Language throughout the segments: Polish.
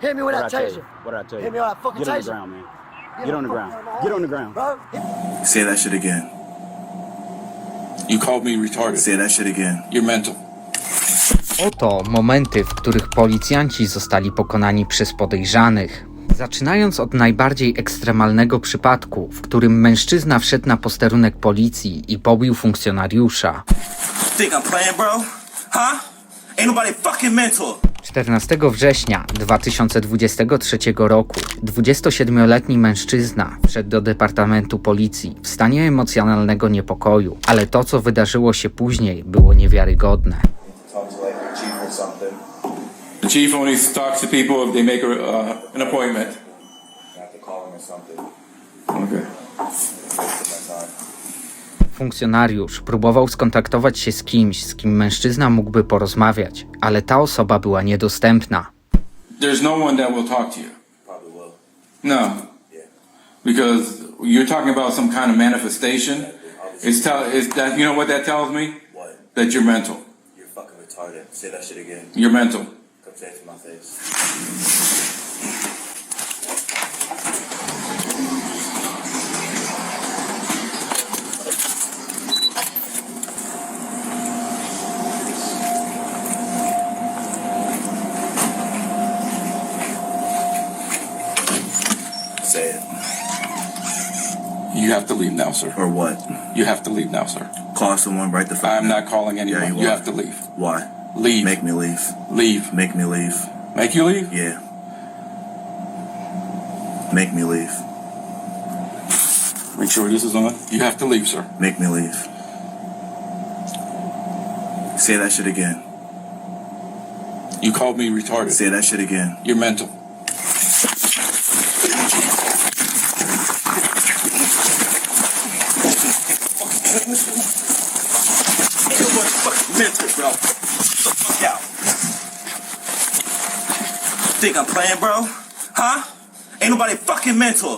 Hit me with What that did I tell you? taser. What did I tell you? Hit me with that fucking Get on the taser. ground, man. Get on the ground. Get on the ground. Bro, Say that shit again. You called me retarded. Say that shit again. You're mental. Oto momenty, w których policjanci zostali pokonani przez podejrzanych. Zaczynając od najbardziej ekstremalnego przypadku, w którym mężczyzna wszedł na posterunek policji i pobił funkcjonariusza. Think I'm playing, bro? Huh? Ain't nobody fucking mental. 14 września 2023 roku 27-letni mężczyzna wszedł do departamentu policji w stanie emocjonalnego niepokoju, ale to, co wydarzyło się później, było niewiarygodne. Talk to like your chief or something. The chief only talks to people if they make a, uh, an appointment. Okay. Funkcjonariusz próbował skontaktować się z kimś, z kim mężczyzna mógłby porozmawiać, ale ta osoba była niedostępna. There's no one that will talk to you. Probably will. No, because you're talking about some kind of manifestation. It's tell it's that you know what that tells me What? that you're mental. You're fucking retarded. Say that shit again. You're mental. Come say it to my face. Have to leave now, sir. Or what? You have to leave now, sir. Call someone right the fuck I'm now. not calling anyone. You you are. have to leave. Why? Leave. Make me leave. leave. Make me leave. Make you leave? Yeah. Make me leave. Make sure this is on. You have to leave, sir. Make me leave. Say that shit again. You called me retarded. Say that shit again. You're mental. Ain't nobody fucking mental, bro. The fuck out. Think I'm playing, bro? Huh? Ain't nobody fucking mental.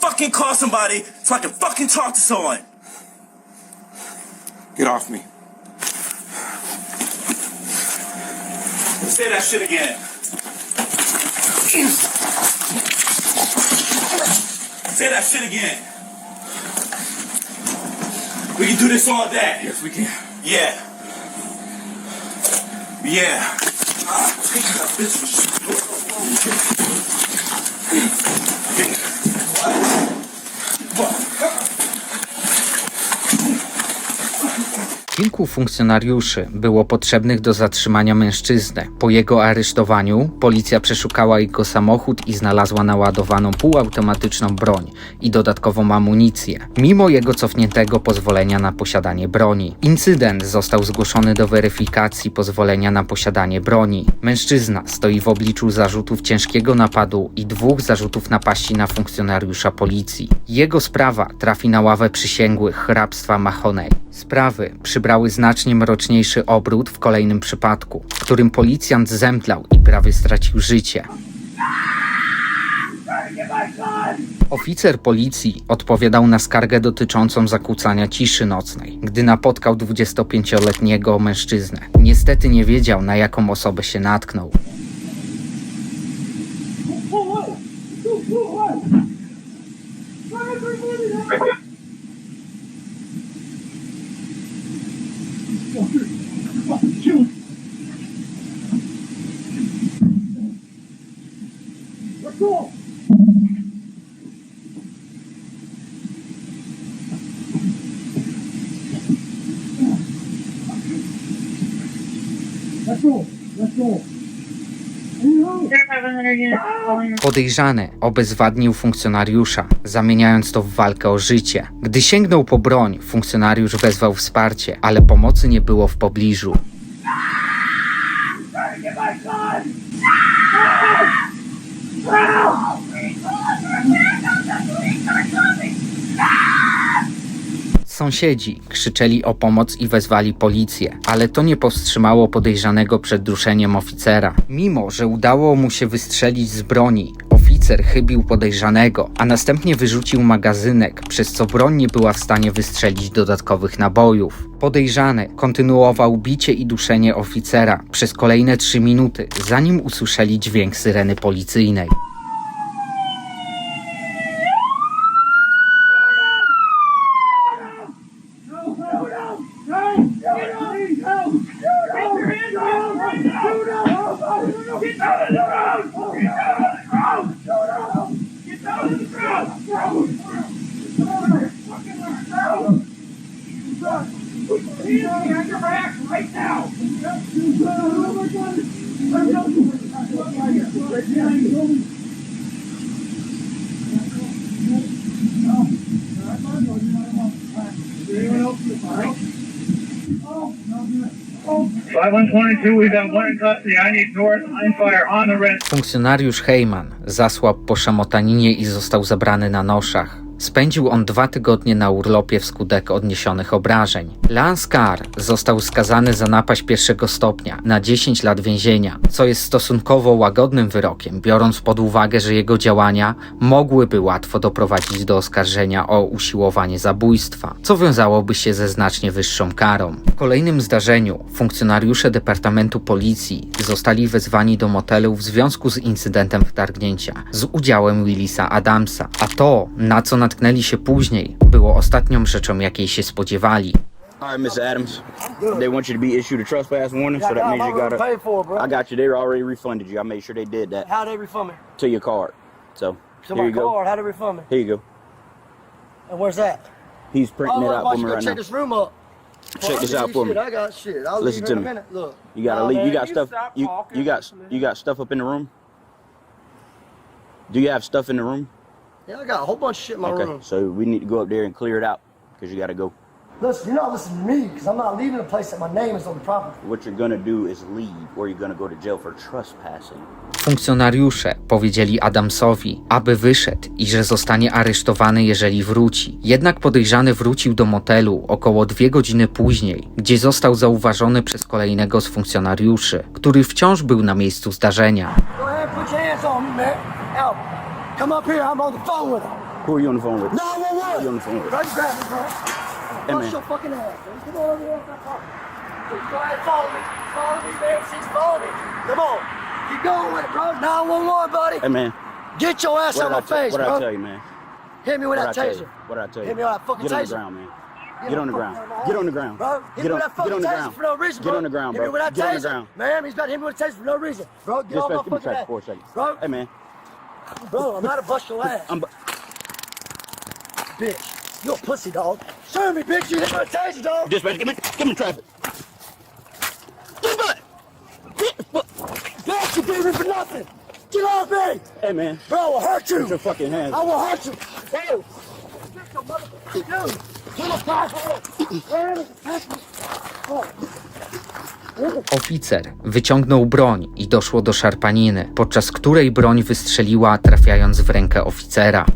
Fucking call somebody so I can fucking talk to someone. Get off me. Say that shit again. Say that shit again. We can do this all day. Yes, we can. Yeah. Yeah. Ah, take that Kilku funkcjonariuszy było potrzebnych do zatrzymania mężczyzny. Po jego aresztowaniu policja przeszukała jego samochód i znalazła naładowaną półautomatyczną broń i dodatkową amunicję, mimo jego cofniętego pozwolenia na posiadanie broni. Incydent został zgłoszony do weryfikacji pozwolenia na posiadanie broni. Mężczyzna stoi w obliczu zarzutów ciężkiego napadu i dwóch zarzutów napaści na funkcjonariusza policji. Jego sprawa trafi na ławę przysięgłych hrabstwa Mahoney. Sprawy przybrały znacznie mroczniejszy obrót w kolejnym przypadku, w którym policjant zemdlał i prawie stracił życie. Oficer policji odpowiadał na skargę dotyczącą zakłócania ciszy nocnej, gdy napotkał 25-letniego mężczyznę. Niestety nie wiedział, na jaką osobę się natknął. 我自。Podejrzany obezwładnił funkcjonariusza, zamieniając to w walkę o życie. Gdy sięgnął po broń, funkcjonariusz wezwał wsparcie, ale pomocy nie było w pobliżu. Sąsiedzi krzyczeli o pomoc i wezwali policję, ale to nie powstrzymało podejrzanego przed duszeniem oficera. Mimo, że udało mu się wystrzelić z broni, oficer oficer chybił podejrzanego, a następnie wyrzucił magazynek, przez co broń nie była w stanie wystrzelić dodatkowych nabojów. Podejrzany kontynuował bicie i duszenie oficera przez kolejne trzy minuty, zanim usłyszeli dźwięk syreny policyjnej. Five one twenty-two, we got one in custody. I need north line fire on the red. Funkcjonariusz Heyman zasłabł po szamotaninie i został zabrany na noszach. Spędził on dwa tygodnie na urlopie wskutek odniesionych obrażeń. Lance Carr został skazany za napaść pierwszego stopnia na 10 lat więzienia, co jest stosunkowo łagodnym wyrokiem, biorąc pod uwagę, że jego działania mogłyby łatwo doprowadzić do oskarżenia o usiłowanie zabójstwa, co wiązałoby się ze znacznie wyższą karą. W kolejnym zdarzeniu funkcjonariusze Departamentu Policji zostali wezwani do motelu w związku z incydentem wtargnięcia z udziałem Willisa Adamsa, a to, na co natknęli się później, było ostatnią rzeczą, jakiej się spodziewali. All right, Mr. Adams. They want you to be issued a trespass warning, so that means you gotta. Paid for it, bro. I got you. They already refunded you. I made sure they did that How they refund me? to your card. So To here my you go. How they refund me? Here you go. And where's that? He's printing it Oh, out why for you me right check now. this room up? Check Well, this out for me. I got shit. I'll Listen leave to in me. a minute. Look. You gotta Oh, leave. You got stuff. You you got you got stuff up in the room. Do you have stuff in the room? Yeah, I got a whole bunch of shit in my Okay, room. so we need to go up there and clear it out because you gotta go. Listen, you're not listening to me because I'm not leaving a place that my name is on the property. What you're gonna do is leave, or you're gonna go to jail for trespassing. Funkcjonariusze powiedzieli Adamsowi, aby wyszedł i że zostanie aresztowany, jeżeli wróci. Jednak podejrzany wrócił do motelu około dwie godziny później, gdzie został zauważony przez kolejnego z funkcjonariuszy, który wciąż był na miejscu zdarzenia. Go ahead, put your hands on me, man. Out. Come up here. I'm on the phone with him. Who are you on the phone with? No, one, one. You on the phone with? You grab me, bro. Hey, Bust man. your fucking ass, man. Come on over here and stop talking. Go ahead, follow me. Follow me, man. She's following me. Come on. Keep going with it, bro. 911, buddy. Hey man, Get your ass what out did I my tell- face, what did I bro. tell you, man? Hit me with What that did I tell taser. you? What did I tell you? Hit me with that fucking Get on the taser. ground, man. Get on the ground. my Get on the ground. Bro, hit Get me on- with that get fucking on the taser ground. for no reason, bro. Get on the ground, Hit me bro. with that Get on the taser. ground. Man, he's about to hit me with a taser for no reason. Bro, get Just on my give me fucking track ass. for a second. Bro, Hey man, bro, I'm not to bust your ass. I'm. bu- bitch. You a pussy, dog. Show me, bitch. You hit me a taser, dog. Dispatch, give me, give me traffic. Dispatch. Bitch, you beat me for nothing. Get off me. Hey man, Bro, I will hurt you. put your fucking hands. I will hurt you. Bro. Get your motherfucking dude. Get a pass. Where is the? Oh. Oficer wyciągnął broń i doszło do szarpaniny, podczas której broń wystrzeliła, trafiając w rękę oficera.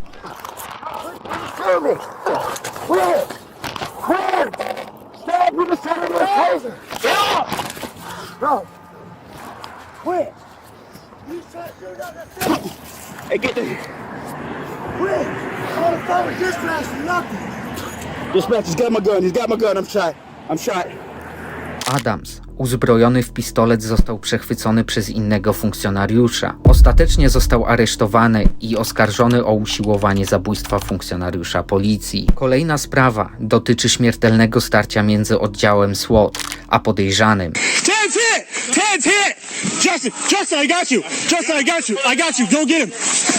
Dispatch. He's got my gun. He's got my gun. I'm shot. I'm shot. Adams, uzbrojony w pistolet, został przechwycony przez innego funkcjonariusza. Ostatecznie został aresztowany i oskarżony o usiłowanie zabójstwa funkcjonariusza policji. Kolejna sprawa dotyczy śmiertelnego starcia między oddziałem SWAT a podejrzanym. Ted's hit! Ted's hit! Justin, Justin, I got you! Justin, I got you! I got you! Go get him!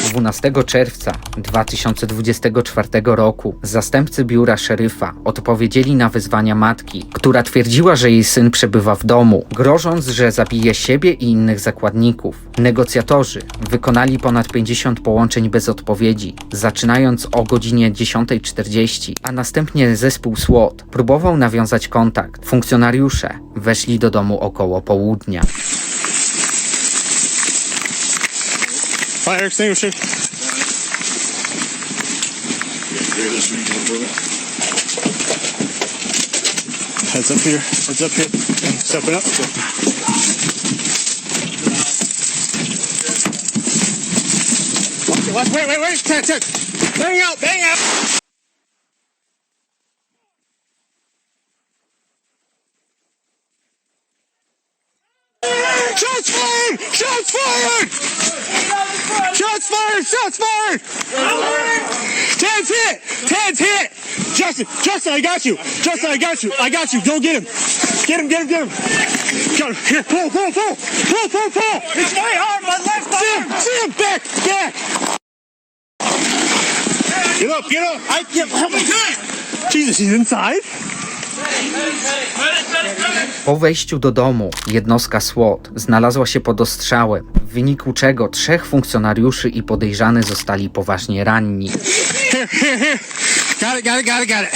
12 czerwca 2024 roku zastępcy biura szeryfa odpowiedzieli na wyzwania matki, która twierdziła, że jej syn przebywa w domu, grożąc, że zabije siebie i innych zakładników. Negocjatorzy wykonali ponad 50 połączeń bez odpowiedzi, zaczynając o godzinie 10.40, a następnie zespół SWAT próbował nawiązać kontakt. Funkcjonariusze weszli do domu około południa. Fire extinguisher. Heads up here. Heads up here. Stepping up. Watch, wait, wait, wait. Ten, ten. Bang out, bang out. Shots fired! Shots fired! Shots fired! Ted's hit! Ted's hit! Justin, Justin, I got you! Justin, I got you! I got you! Go get him! Get him, get him, get him! Got him! Here, pull, pull, pull! Pull, pull, pull! It's my arm, my left arm! See him! See him! Back! Back! Get up, get up! I can't help me! Jesus, he's inside? Po wejściu do domu jednostka SWAT znalazła się pod ostrzałem, w wyniku czego trzech funkcjonariuszy i podejrzany zostali poważnie ranni. Got it, got it, got it, got it.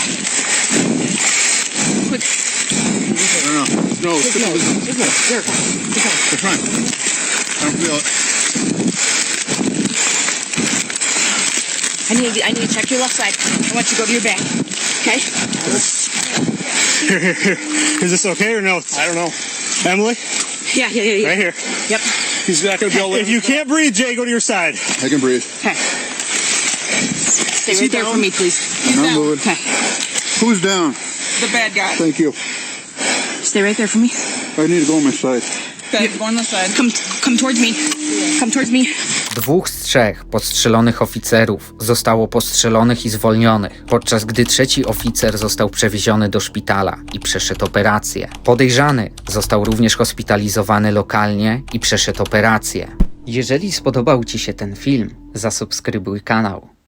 I need, I need to check your left side. I want you to go to your back. Okay? Here, here, here. Is this okay or no? I don't know. Emily, Yeah, yeah, yeah, yeah. right here. Yep. He's not gonna be able. If you can't breathe, Jay, go to your side. I can breathe. Okay. Stay right there for me, please. I'm not moving. Okay. Who's down? The bad guy. Thank you. Stay right there for me. I need to go on my side. Okay, go on the side. Come, come towards me. Come towards me. Dwóch z trzech postrzelonych oficerów zostało postrzelonych i zwolnionych, podczas gdy trzeci oficer został przewieziony do szpitala i przeszedł operację. Podejrzany został również hospitalizowany lokalnie i przeszedł operację. Jeżeli spodobał Ci się ten film, zasubskrybuj kanał.